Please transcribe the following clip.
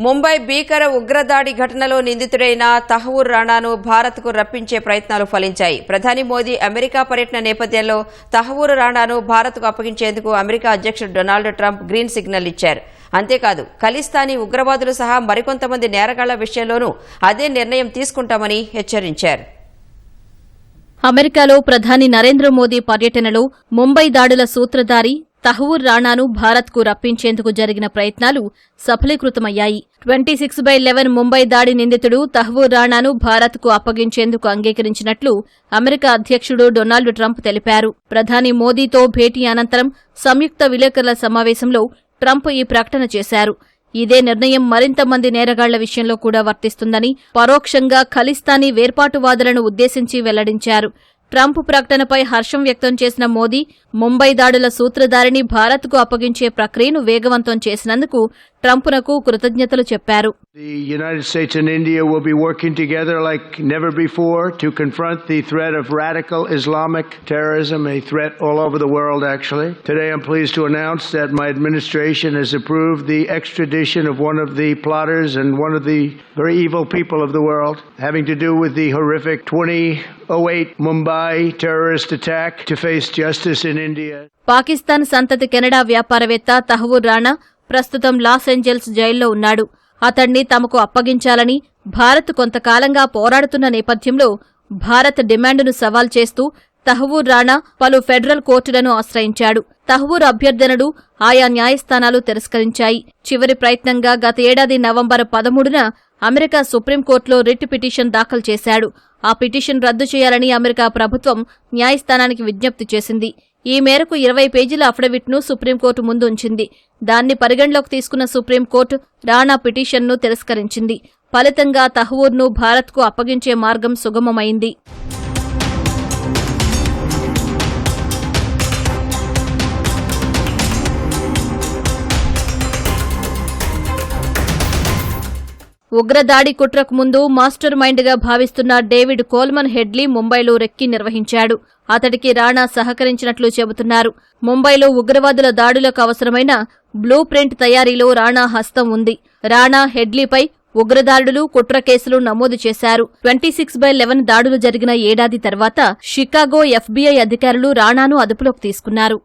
ముంబై భీకర ఉగ్రదాడి ఘటనలో నిందితుడైన తహవూర్ రాణాను భారత్కు రప్పించే ప్రయత్నాలు ఫలించాయి. ప్రధాని మోదీ అమెరికా పర్యటన నేపథ్యంలో తహవూర్ రాణాను భారత్కు అప్పగించేందుకు అమెరికా అధ్యక్షుడు డొనాల్డ్ ట్రంప్ గ్రీన్ సిగ్నల్ ఇచ్చారు. అంతేకాదు ఖలిస్తానీ ఉగ్రవాదులు సహా మరికొంతమంది నేరగాళ్ళ విషయంలోనూ అదే నిర్ణయం తీసుకుంటామని హెచ్చరించారు. అమెరికాలో ప్రధాని నరేంద్ర మోదీ పర్యటనలో ముంబై దాడుల సూత్రధారి తహవూర్ రాణాను భారత్కు రప్పించేందుకు జరిగిన ప్రయత్నాలు సఫలీకృతమయ్యాయి. Twenty six by eleven Mumbai దాడి నిందితుడు తహవూర్ రాణాను భారత్కు అప్పగించేందుకు అంగీకరించినట్లు అమెరికా అధ్యక్షుడు డొనాల్డ్ ట్రంప్ తెలిపారు. ప్రధాని మోదీతో భేటీ అనంతరం సంయుక్త విలేకరుల సమావేశంలో ట్రంప్ ఈ ప్రకటన చేశారు. ఇదే నిర్ణయం మరింత మంది నేరగాళ్ళ విషయంలో కూడా వర్తిస్తుందని పరోక్షంగా ఖలిస్తానీ వేర్పాటువాదులను ఉద్దేశించి వెల్లడించారు. ట్రంప్ ప్రకటనపై హర్షం వ్యక్తం చేసిన మోదీ ముంబై దాడుల సూత్రధారిని భారత్కు అప్పగించే ప్రక్రియను వేగవంతం చేసినందుకు ట్రంప్నకు కృతజ్ఞతలు చెప్పారు The United States and India will be working together like never before to confront the threat of radical Islamic terrorism, a threat all over the world, actually. Today, I'm pleased to announce that my administration has approved the extradition of one of the plotters and one of the very evil people of the world, having to do with the horrific 2008 Mumbai terrorist attack, to face justice in India. Pakistan సంతతి Canada వ్యాపారవేత్త తహవూర్ రాణా ప్రస్తుతం Los Angeles జైల్లో ఉన్నాడు. అతణ్ణి తమకు అప్పగించాలని భారత్ కొంతకాలంగా పోరాడుతున్న నేపథ్యంలో భారత్ డిమాండును సవాల్ చేస్తూ తహవూర్ రాణా పలు ఫెడరల్ కోర్టులను ఆశ్రయించాడు. తహవూర్ అభ్యర్థనలు ఆయా న్యాయస్థానాలు తిరస్కరించాయి. చివరి ప్రయత్నంగా గత ఏడాది నవంబర్ పదమూడున అమెరికా సుప్రీంకోర్టులో రిట్ పిటిషన్ దాఖలు చేశాడు. ఆ పిటిషన్ రద్దు చేయాలని అమెరికా ప్రభుత్వం న్యాయస్థానానికి విజ్ఞప్తి చేసింది. ఈ మేరకు ఇరవై పేజీల అఫిడవిట్ను సుప్రీంకోర్టు ముందు ఉంచింది దాన్ని పరిగణలోకి తీసుకున్న సుప్రీంకోర్టు రాణా పిటిషన్ను తిరస్కరించింది. ఫలితంగా తహవూర్ను భారత్కు అప్పగించే మార్గం సుగమమైంది. ఉగ్రదాడి కుట్రకు ముందు మాస్టర్ మైండ్గా భావిస్తున్న డేవిడ్ కోల్మన్ హెడ్లీ ముంబైలో రెక్కి నిర్వహించాడు. అతడికి రాణా సహకరించినట్లు చెబుతున్నారు. ముంబైలో ఉగ్రవాదుల దాడులకు అవసరమైన బ్లూ ప్రింట్ తయారీలో రాణా హస్తం ఉంది. రాణా హెడ్లీపై ఉగ్రదాడులు కుట్ర కేసులు నమోదు చేశారు. ట్వంటీ సిక్స్ బై లెవెన్ దాడులు జరిగిన ఏడాది తర్వాత షికాగో ఎఫ్బీఐ అధికారులు రాణాను అదుపులోకి తీసుకున్నారు.